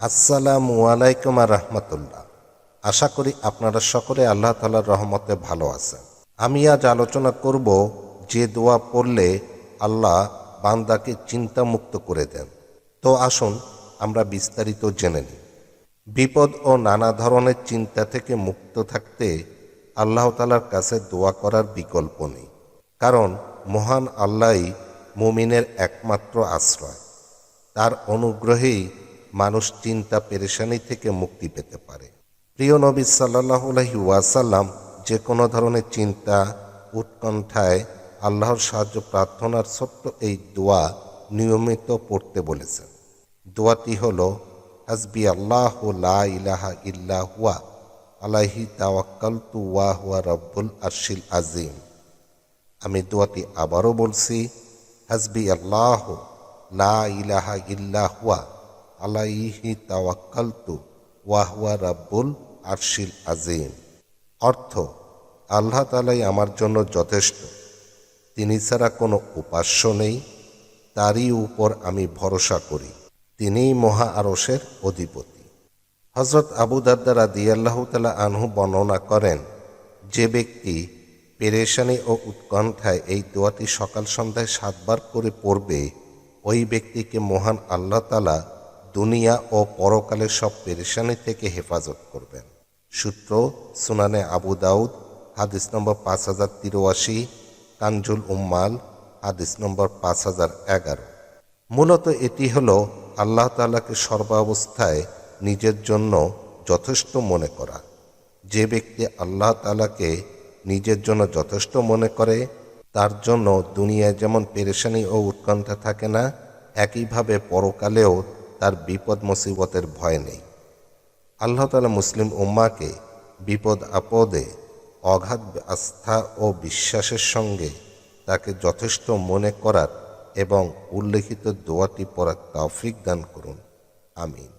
আসসালামু আলাইকুম আর রহমতুল্লাহ। আশা করি আপনারা সকলে আল্লাহ তালার রহমতে ভালো আছেন। আমি আজ আলোচনা করব যে দোয়া পড়লে আল্লাহ বান্দাকে চিন্তামুক্ত করে দেন। তো আসুন আমরা বিস্তারিত জেনে নিই। বিপদ ও নানা ধরনের চিন্তা থেকে মুক্ত থাকতে আল্লাহ তালার কাছে দোয়া করার বিকল্প নেই। কারণ মহান আল্লাহই মুমিনের একমাত্র আশ্রয়। তার অনুগ্রহেই মানুষ চিন্তা পেরেশানি থেকে মুক্তি পেতে পারে। প্রিয় নবী সাল্লাহ আলহি ওয়াসাল্লাম যে কোনো ধরনের চিন্তা, উৎকণ্ঠায় আল্লাহর সাহায্য প্রার্থনার ছোট্ট এই দোয়া নিয়মিত পড়তে বলেছেন। দোয়াটি হল, হাসবি আল্লাহ লা ইলাহা ইল্লা হুয়া, আলাইহি তাওয়াক্কালতু ওয়া হুয়া রব্বুল আরশিল আজিম আমি দোয়াটি আবারও বলছি, হাসবি আল্লাহ লা ইলাহা ইল্লা হুয়া আলাইহি তাওয়াক্কালতু, ওয়া হুয়া রাব্বুল আরশিল আজিম অর্থ, আল্লাহ তালাই আমার জন্য যথেষ্ট। তিনি ছাড়া কোনো উপাস্য নেই, তারই উপর আমি ভরসা করি। তিনিই মহা আরসের অধিপতি। হজরত আবু দারদারা দিয়াল্লাহ তালা আনহু বর্ণনা করেন, যে ব্যক্তি পেরেশানি ও উৎকণ্ঠায় এই দোয়াটি সকাল সন্ধ্যায় সাতবার করে পড়বে, ওই ব্যক্তিকে মহান আল্লাহ তালা দুনিয়া ও পরকালের সব পেরেশানি থেকে হেফাজত করবেন। সূত্র সুনানে আবু দাউদ, হাদিস নম্বর পাঁচ হাজার তিরাশি কানজুল উম্মাল, হাদিস নম্বর পাঁচ হাজার এগারো। মূলত এটি হল আল্লাহ তালাকে সর্বাবস্থায় নিজের জন্য যথেষ্ট মনে করা। যে ব্যক্তি আল্লাহ তালাকে নিজের জন্য যথেষ্ট মনে করে, তার জন্য দুনিয়ায় যেমন পেরেশানি ও উৎকণ্ঠা থাকে না, একইভাবে পরকালেও তার বিপদ মুসিবতের ভয় নেই। আল্লাহ তালা মুসলিম উম্মাকে বিপদ আপদে অগাধ আস্থা ও বিশ্বাসের সঙ্গে তাকে যথেষ্ট মনে করার এবং উল্লেখিত দোয়াটি পড়ার তৌফিক দান করুন। আমিন।